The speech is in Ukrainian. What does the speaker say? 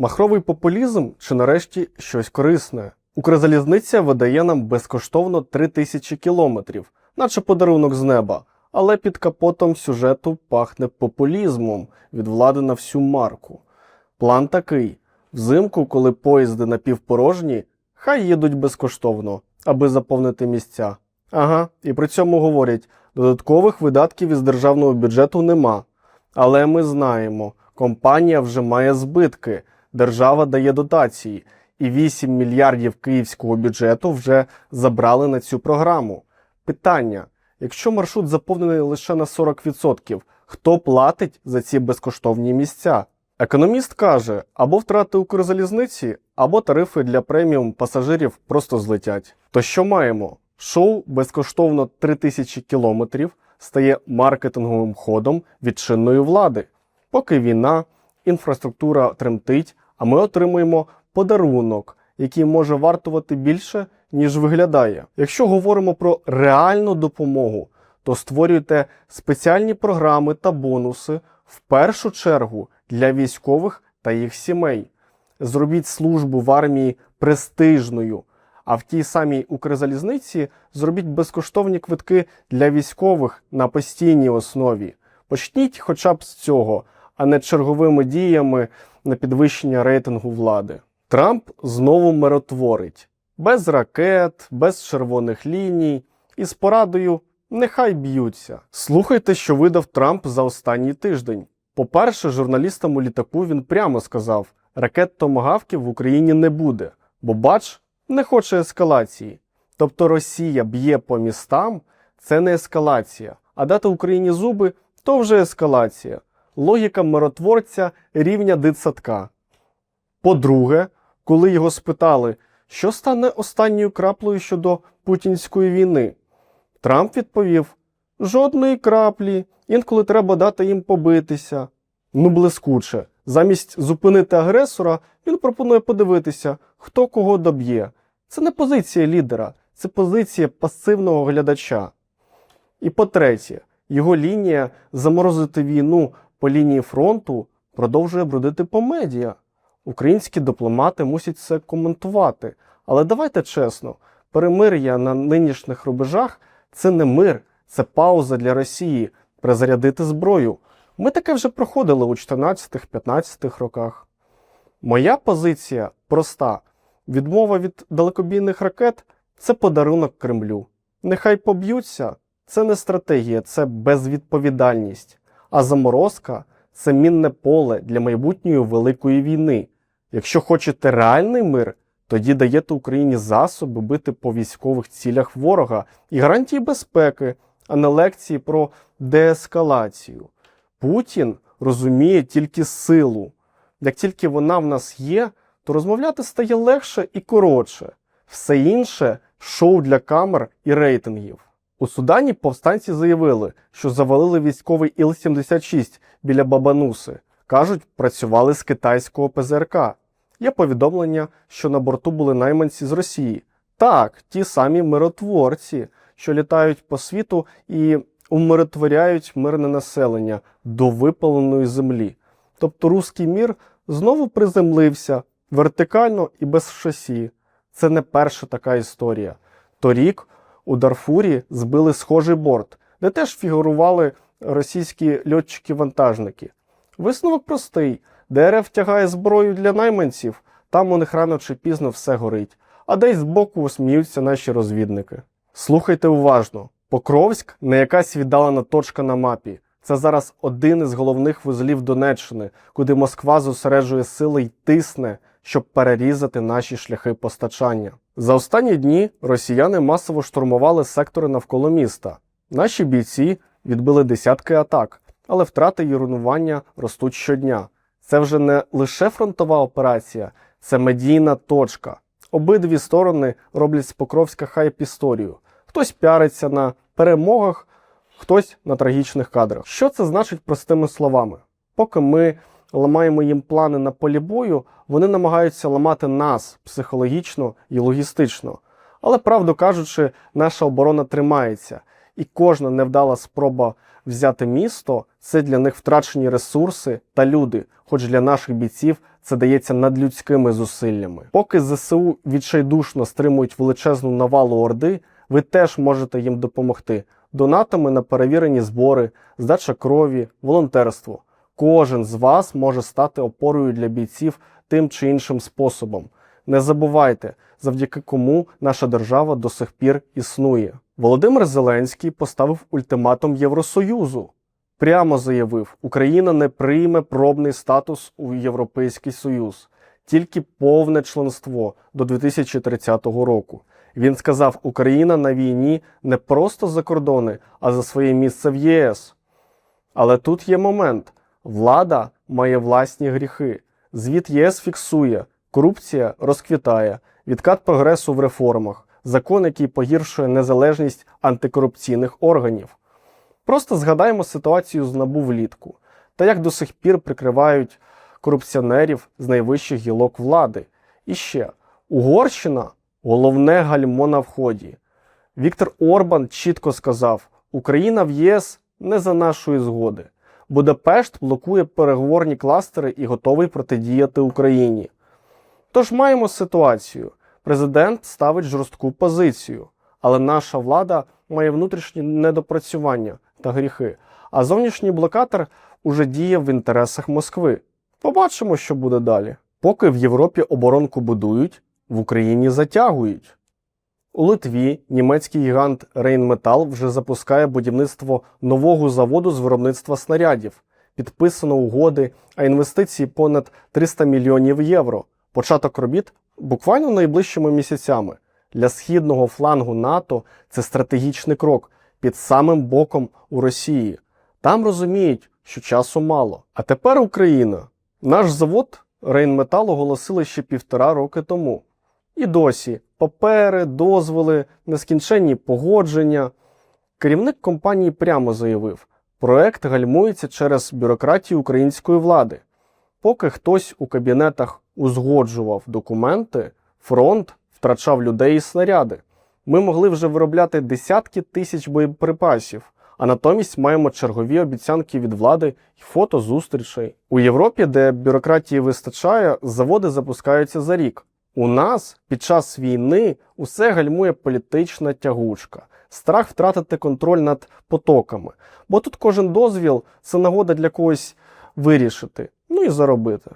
Махровий популізм чи нарешті щось корисне? Укрзалізниця видає нам безкоштовно 3000 кілометрів, наче подарунок з неба. Але під капотом сюжету пахне популізмом від влади на всю марку. План такий: взимку, коли поїзди напівпорожні, хай їдуть безкоштовно, аби заповнити місця. Ага, і при цьому говорять, додаткових видатків із державного бюджету нема. Але ми знаємо, компанія вже має збитки, держава дає дотації, і 8 мільярдів київського бюджету вже забрали на цю програму. Питання: якщо маршрут заповнений лише на 40%, хто платить за ці безкоштовні місця? Економіст каже, або втрати Укрзалізниці, або тарифи для преміум пасажирів просто злетять. То що маємо? Шоу безкоштовно 3000 кілометрів стає маркетинговим ходом від чинної влади. Поки війна, інфраструктура тремтить, а ми отримуємо подарунок, який може вартувати більше, ніж виглядає. Якщо говоримо про реальну допомогу, то створюйте спеціальні програми та бонуси в першу чергу для військових та їх сімей. Зробіть службу в армії престижною. А в тій самій Укрзалізниці зробіть безкоштовні квитки для військових на постійній основі. Почніть хоча б з цього, а не черговими діями на підвищення рейтингу влади. Трамп знову миротворить без ракет, без червоних ліній і з порадою нехай б'ються. Слухайте, що видав Трамп за останній тиждень. По-перше, журналістам у літаку він прямо сказав: ракет томагавків в Україні не буде, бо бач, не хоче ескалації. Тобто Росія б'є по містам, це не ескалація, а дати Україні зуби то вже ескалація. Логіка миротворця рівня дитсадка. По-друге, коли його спитали, що стане останньою краплею щодо путінської війни, Трамп відповів: жодної краплі, інколи треба дати їм побитися. Ну, блискуче. Замість зупинити агресора, він пропонує подивитися, хто кого доб'є. Це не позиція лідера, це позиція пасивного глядача. І по-третє, його лінія заморозити війну по лінії фронту продовжує бродити по медіа. Українські дипломати мусять це коментувати. Але давайте чесно, перемир'я на нинішніх рубежах це не мир, це пауза для Росії призарядити зброю. Ми таке вже проходили у 14-15 роках. Моя позиція проста: відмова від далекобійних ракет це подарунок Кремлю. Нехай поб'ються, це не стратегія, це безвідповідальність. А заморозка це мінне поле для майбутньої великої війни. Якщо хочете реальний мир, тоді даєте Україні засоби бити по військових цілях ворога і гарантії безпеки, а не лекції про деескалацію. Путін розуміє тільки силу. Як тільки вона в нас є, то розмовляти стає легше і коротше. Все інше шоу для камер і рейтингів. У Судані повстанці заявили, що завалили військовий Іл-76 біля Бабануси. Кажуть, працювали з китайського ПЗРК. Є повідомлення, що на борту були найманці з Росії. Так, ті самі миротворці, що літають по світу і умиротворяють мирне населення до випаленої землі. Тобто руський мір знову приземлився вертикально і без шасі. Це не перша така історія. Торік у Дарфурі збили схожий борт, де теж фігурували російські льотчики-вантажники. Висновок простий: де РФ тягає зброю для найманців, там у них рано чи пізно все горить, а десь збоку сміються наші розвідники. Слухайте уважно: Покровськ не якась віддалена точка на мапі. Це зараз один із головних вузлів Донеччини, куди Москва зосереджує сили й тисне, щоб перерізати наші шляхи постачання. За останні дні росіяни масово штурмували сектори навколо міста. Наші бійці відбили десятки атак, але втрати і руйнування ростуть щодня. Це вже не лише фронтова операція, це медійна точка. Обидві сторони роблять з Покровська хайп історію. Хтось піариться на перемогах, хтось на трагічних кадрах. Що це значить простими словами? Поки ми ламаємо їм плани на полі бою, вони намагаються ламати нас психологічно і логістично. Але, правду кажучи, наша оборона тримається, і кожна невдала спроба взяти місто це для них втрачені ресурси та люди, хоч для наших бійців це дається надлюдськими зусиллями. Поки ЗСУ відчайдушно стримують величезну навалу Орди, ви теж можете їм допомогти донатами на перевірені збори, здача крові, волонтерство. Кожен з вас може стати опорою для бійців тим чи іншим способом. Не забувайте, завдяки кому наша держава до сих пір існує. Володимир Зеленський поставив ультиматум Євросоюзу. Прямо заявив, Україна не прийме пробний статус у Європейський Союз, тільки повне членство до 2030 року. Він сказав, Україна на війні не просто за кордони, а за своє місце в ЄС. Але тут є момент: влада має власні гріхи. Звіт ЄС фіксує, корупція розквітає, відкат прогресу в реформах, закон, який погіршує незалежність антикорупційних органів. Просто згадаємо ситуацію з набу влітку та як до сих пір прикривають корупціонерів з найвищих гілок влади. І ще Угорщина головне гальмо на вході. Віктор Орбан чітко сказав: Україна в ЄС не за нашої згоди. Будапешт блокує переговорні кластери і готовий протидіяти Україні. Тож маємо ситуацію. Президент ставить жорстку позицію, але наша влада має внутрішні недопрацювання та гріхи, а зовнішній блокатор уже діє в інтересах Москви. Побачимо, що буде далі. Поки в Європі оборонку будують, в Україні затягують. У Литві німецький гігант Rheinmetall вже запускає будівництво нового заводу з виробництва снарядів. Підписано угоди, а інвестиції понад 300 мільйонів євро. Початок робіт буквально найближчими місяцями. Для східного флангу НАТО це стратегічний крок під самим боком у Росії. Там розуміють, що часу мало. А тепер Україна. Наш завод Рейнметал оголосили ще півтора роки тому. І досі папери, дозволи, нескінченні погодження. Керівник компанії прямо заявив, проект гальмується через бюрократію української влади. Поки хтось у кабінетах узгоджував документи, фронт втрачав людей і снаряди. Ми могли вже виробляти десятки тисяч боєприпасів, а натомість маємо чергові обіцянки від влади і фото зустрічей. У Європі, де бюрократії вистачає, заводи запускаються за рік. У нас під час війни усе гальмує політична тягучка, страх втратити контроль над потоками. Бо тут кожен дозвіл це нагода для когось вирішити, ну і заробити.